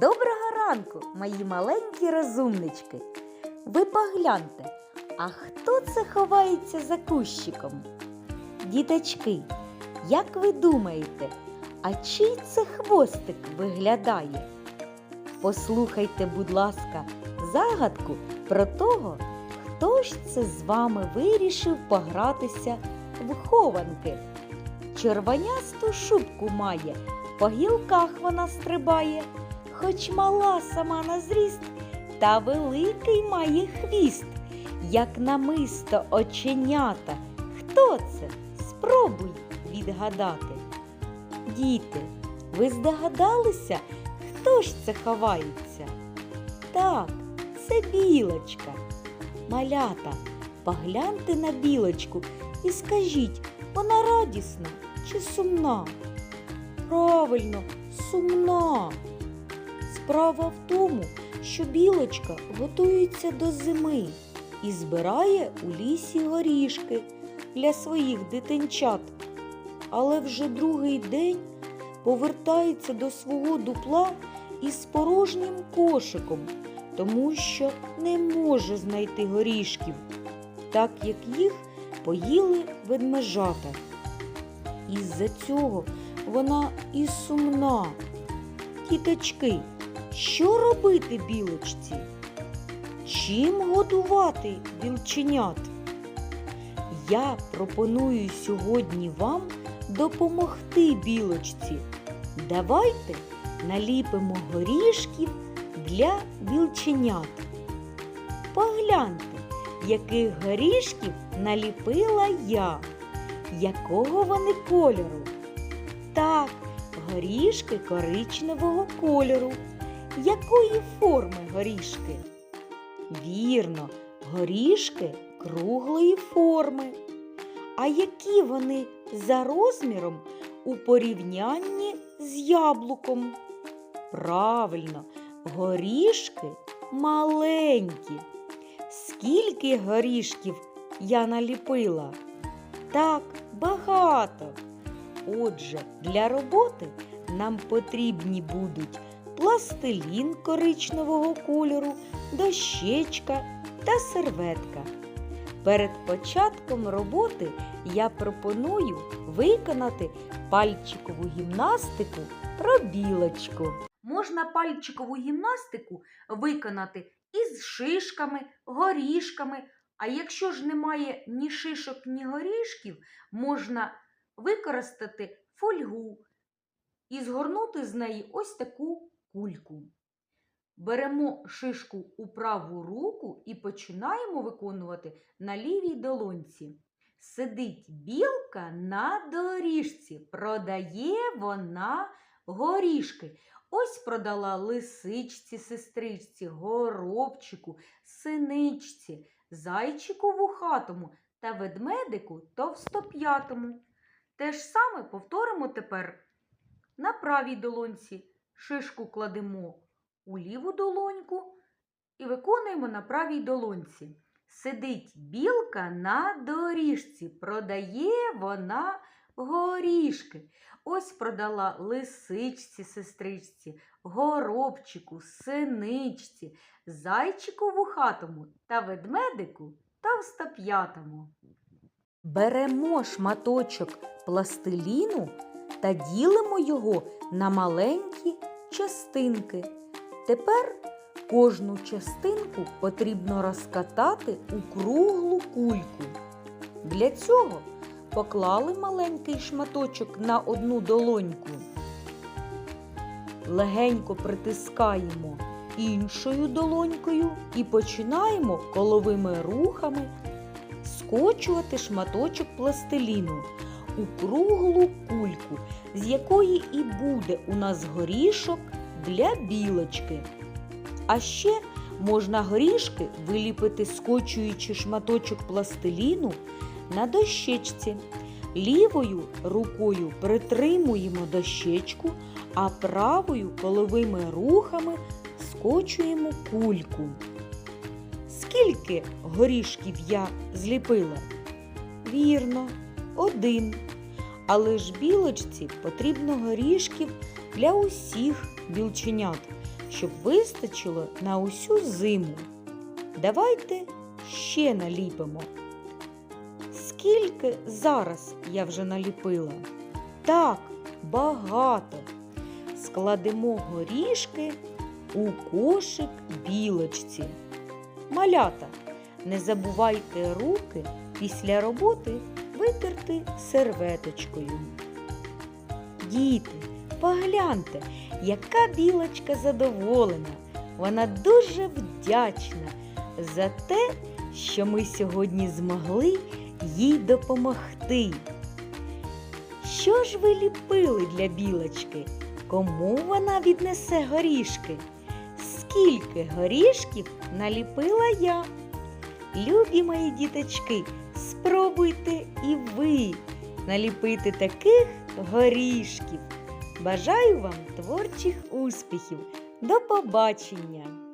Доброго ранку, мої маленькі розумнички. Ви погляньте, а хто це ховається за кущиком? Діточки, як ви думаєте, а чий це хвостик виглядає? Послухайте, будь ласка, загадку про того, хто ж це з вами вирішив погратися в хованки. Червонясту шубку має, по гілках вона стрибає, хоч мала сама на зріст, та великий має хвіст, як намисто оченята. Хто це? Спробуй відгадати. Діти, ви здогадалися, хто ж це ховається? Так, це білочка. Малята, погляньте на білочку і скажіть, вона радісна чи сумна? Правильно, сумна. Справа в тому, що білочка готується до зими і збирає у лісі горішки для своїх дитинчат. Але вже другий день повертається до свого дупла із порожнім кошиком, тому що не може знайти горішків, так як їх поїли ведмежата. Із-за цього вона і сумна. Тіточки, що робити білочці? Чим годувати білченят? Я пропоную сьогодні вам допомогти білочці. Давайте наліпимо горішків для білченят. Погляньте, яких горішків наліпила я. Якого вони кольору? Так, горішки коричневого кольору. Якої форми горішки? Вірно, горішки круглої форми. А які вони за розміром у порівнянні з яблуком? Правильно, горішки маленькі. Скільки горішків я наліпила? Так, багато. Отже, для роботи нам потрібні будуть пластилін коричневого кольору, дощечка та серветка. Перед початком роботи я пропоную виконати пальчикову гімнастику про білочку. Можна пальчикову гімнастику виконати із шишками, горішками. А якщо ж немає ні шишок, ні горішків, можна використати фольгу і згорнути з неї ось таку кульку. Беремо шишку у праву руку і починаємо виконувати на лівій долонці. Сидить білка на доріжці, продає вона горішки. Ось продала лисичці, сестричці, горобчику, синичці, зайчику вухатому та ведмедику товстоп'ятому. Те ж саме повторимо тепер на правій долонці. Шишку кладемо у ліву долоньку і виконуємо на правій долонці. Сидить білка на доріжці, продає вона горішки. Ось продала лисичці, сестричці, горобчику, синичці, зайчику вухатому та ведмедику товстоп'ятому. Беремо шматочок пластиліну та ділимо його на маленькі частинки. Тепер кожну частинку потрібно розкатати у круглу кульку. Для цього поклали маленький шматочок на одну долоньку. Легенько притискаємо іншою долонькою і починаємо коловими рухами скочувати шматочок пластиліну у круглу кульку, з якої і буде у нас горішок для білочки. А ще можна горішки виліпити, скочуючи шматочок пластиліну на дощечці. Лівою рукою притримуємо дощечку, а правою коловими рухами скочуємо кульку. Скільки горішків я зліпила? Вірно, один. Але ж білочці потрібно горішків для усіх білченят. щоб вистачило на усю зиму. Давайте ще наліпимо. Скільки зараз я вже наліпила? Так, багато. Складемо горішки у кошик білочці. Малята, не забувайте руки після роботи витерти серветочкою. Діти, погляньте, яка білочка задоволена. Вона дуже вдячна за те, що ми сьогодні змогли їй допомогти. Що ж ви ліпили для білочки? Кому вона віднесе горішки? Скільки горішків наліпила я? Любі мої діточки, спробуйте і ви наліпити таких горішків. Бажаю вам творчих успіхів. До побачення!